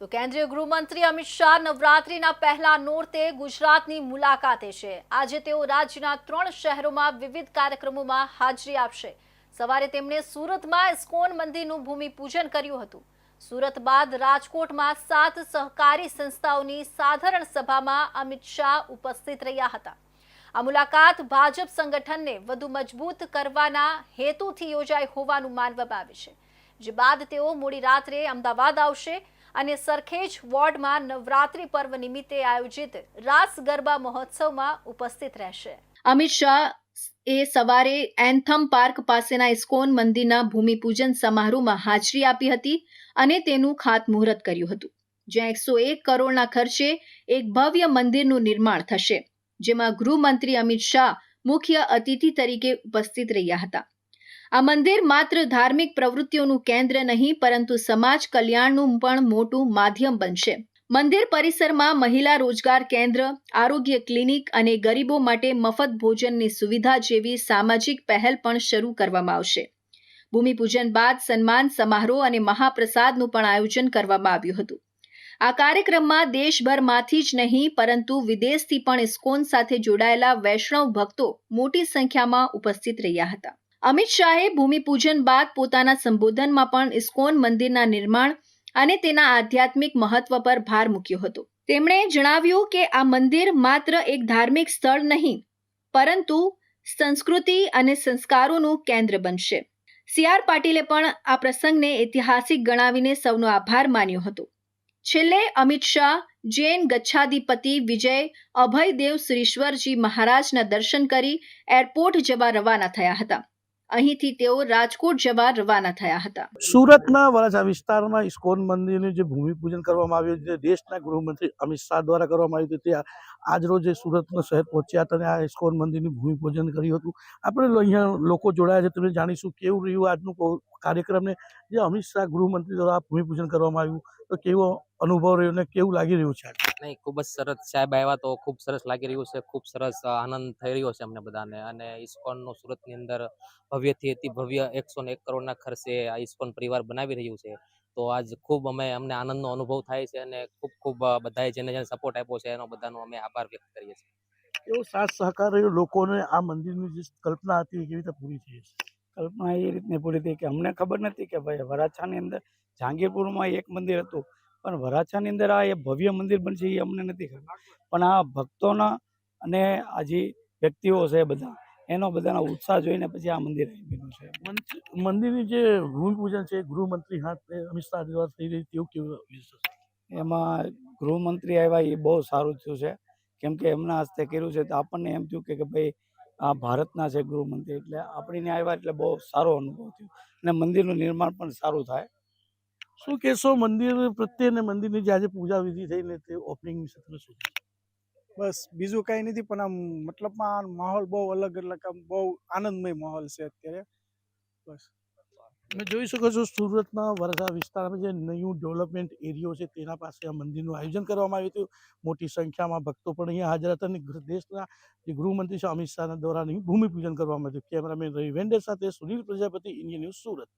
તો કેન્દ્રીય ગૃહમંત્રી અમિત શાહ નવરાત્રીના પહેલા નોરતે ગુજરાતની મુલાકાતે છે. આજે તેઓ રાજ્યના ત્રણ શહેરોમાં વિવિધ કાર્યક્રમોમાં હાજરી આપશે. સવારે તેમણે સુરતમાં ઇસ્કોન મંદિરનું ભૂમિપૂજન કર્યું હતું. સુરત બાદ રાજકોટમાં સાત સહકારી સંસ્થાઓની સાધારણ સભામાં અમિત શાહ ઉપસ્થિત રહ્યા હતા. આ મુલાકાત ભાજપ સંગઠનને વધુ મજબૂત કરવાના હેતુથી યોજાઈ હોવાનું માનવામાં આવે છે. જે બાદ તેઓ મોડી રાત્રે અમદાવાદ આવશે. અને સરખેજ વોર્ડમાં નવરાત્રી પર્વ નિમિત્તે આયોજિત રાસ ગરબા મહોત્સવમાં ઉપસ્થિત રહેશે. અમિત શાહ એ સવારે એન્થમ પાર્ક પાસેના ઇસ્કોન મંદિરના ભૂમિપૂજન સમારોહમાં હાજરી આપી હતી અને તેનું ખાતમુહૂર્ત કર્યું હતું. જ્યાં એકસો એક કરોડના ખર્ચે એક ભવ્ય મંદિરનું નિર્માણ થશે, જેમાં ગૃહમંત્રી અમિત શાહ મુખ્ય અતિથિ તરીકે ઉપસ્થિત રહ્યા હતા. આ મંદિર માત્ર ધાર્મિક પ્રવૃત્તિઓનું કેન્દ્ર નહીં, પરંતુ સમાજ કલ્યાણનું પણ મોટું માધ્યમ બનશે. મંદિર પરિસરમાં મહિલા રોજગાર કેન્દ્ર, આરોગ્ય ક્લિનિક અને ગરીબો માટે મફત ભોજનની સુવિધા જેવી સામાજિક પહેલ પણ શરૂ કરવામાં આવશે. ભૂમિપૂજન બાદ સન્માન સમારોહ અને મહાપ્રસાદનું પણ આયોજન કરવામાં આવ્યું હતું. આ કાર્યક્રમમાં દેશભરમાંથી જ નહીં, પરંતુ વિદેશથી પણ ઇસ્કોન સાથે જોડાયેલા વૈષ્ણવ ભક્તો મોટી સંખ્યામાં ઉપસ્થિત રહ્યા હતા. અમિત શાહે ભૂમિપૂજન બાદ પોતાના સંબોધનમાં પણ ઇસ્કોન મંદિરના નિર્માણ અને તેના આધ્યાત્મિક મહત્વ પર ભાર મૂક્યો હતો. તેમણે જણાવ્યું કે આ મંદિર માત્ર એક ધાર્મિક સ્થળ નહીં, પરંતુ સંસ્કૃતિ અને સંસ્કારોનું કેન્દ્ર બનશે. સી. આર. પાટીલે પણ આ પ્રસંગને ઐતિહાસિક ગણાવીને સૌનો આભાર માન્યો હતો. છેલ્લે અમિત શાહ, જૈન ગચ્છાધિપતિ વિજય અભયદેવ શ્રીશ્વરજી મહારાજના દર્શન કરી એરપોર્ટ જવા રવાના થયા હતા. અહીંથી તેઓ રાજકોટ જવા રવાના થયા હતા. સુરતના વરાછા વિસ્તારમાં ઇસ્કોન મંદિરનું જે ભૂમિપૂજન કરવામાં આવ્યું છે, દેશના ગૃહમંત્રી અમિત શાહ દ્વારા કરવામાં આવ્યું હતું, તે આજરોજ એ સુરતનો શહેર પહોંચ્યા હતા અને આ ઇસ્કોન મંદિરનું ભૂમિપૂજન કર્યું હતું. આપણે અહીંયા લોકો જોડાયા છે, તમે જાણીશું કેવું રહ્યું આજનું કાર્યક્રમને. જે અમિત શાહ ગૃહમંત્રી દ્વારા ભૂમિપૂજન કરવામાં આવ્યું, તો કેવો અનુભવ રહ્યો ને કેવું લાગી રહ્યું છે નહીં ખૂબ જ સરસ સાહેબ આવ્યા તો ખૂબ સરસ લાગી રહ્યું છે ખૂબ સરસ આનંદ થઈ રહ્યો છે અમને બધાને. અને ઇસ્કોનનું સુરતની અંદર ભવ્યથી અતિ ભવ્ય એકસો ને એક કરોડના ખર્ચે આ ઇસ્કોન પરિવાર બનાવી રહ્યું છે. તો આજ ખૂબ અમે અમને આનંદનો અનુભવ થાય છે અને ખૂબ ખૂબ બધાએ જેને જેને સપોર્ટ આપ્યો છે એનો બધાનો અમે આભાર વ્યક્ત કરીએ છીએ. એવો સાથ સહકાર રહ્યો લોકોને આ મંદિરની જે કલ્પના હતી એ કેવી રીતે પૂરી થઈ છે કલ્પના એ રીતની પૂરી થઈ કે અમને ખબર નથી કે ભાઈ વરાછાની અંદર જહાંગીરપુરમાં એક મંદિર હતું. પણ વરાછાની અંદર આ એ ભવ્ય મંદિર બનશે એ અમને નથી ખબર. પણ આ ભક્તોના અને આ જે વ્યક્તિઓ છે બધા એનો બધાનો ઉત્સાહ જોઈને પછી આ મંદિર આવી છે. મંદિરની જે ભૂમિપૂજન છે ગૃહમંત્રી હાથ અમિત શાહ દ્વારા થઈ રહી તેવું કેવું એમાં ગૃહમંત્રી આવ્યા એ બહુ સારું થયું છે. કેમ કે એમના હસ્તે કર્યું છે તો આપણને એમ થયું કે કે ભાઈ આ ભારતના છે ગૃહમંત્રી એટલે આપણીને આવ્યા એટલે બહુ સારો અનુભવ થયો. અને મંદિરનું નિર્માણ પણ સારું થાય. શું કહેશો મંદિર પ્રત્યે ને મંદિરની જે આજે પૂજા વિધિ થઈ ને તે ઓપનિંગ વિશે તમે શું કહેશો? બસ બીજું કઈ નથી પણ આમ મતલબમાં આ માહોલ બહુ અલગ એટલે કે આમ બહુ આનંદમય માહોલ છે અત્યારે બસ તમે જોઈ શકો છો સુરતના વરસા વિસ્તારમાં જે નયું ડેવલપમેન્ટ એરિયો છે તેના પાસે આ મંદિરનું આયોજન કરવામાં આવ્યું હતું। મોટી સંખ્યામાં ભક્તો પણ અહીંયા હાજર હતા અને ગૃહ- દેશના જે ગૃહમંત્રી છે અમિત શાહના દ્વારા અહીં ભૂમિપૂજન કરવામાં આવ્યું કેમેરામેન રવિ વેન્ડર સાથે સુનિલ પ્રજાપતિ ઇન્ડિયન ન્યૂઝ સુરત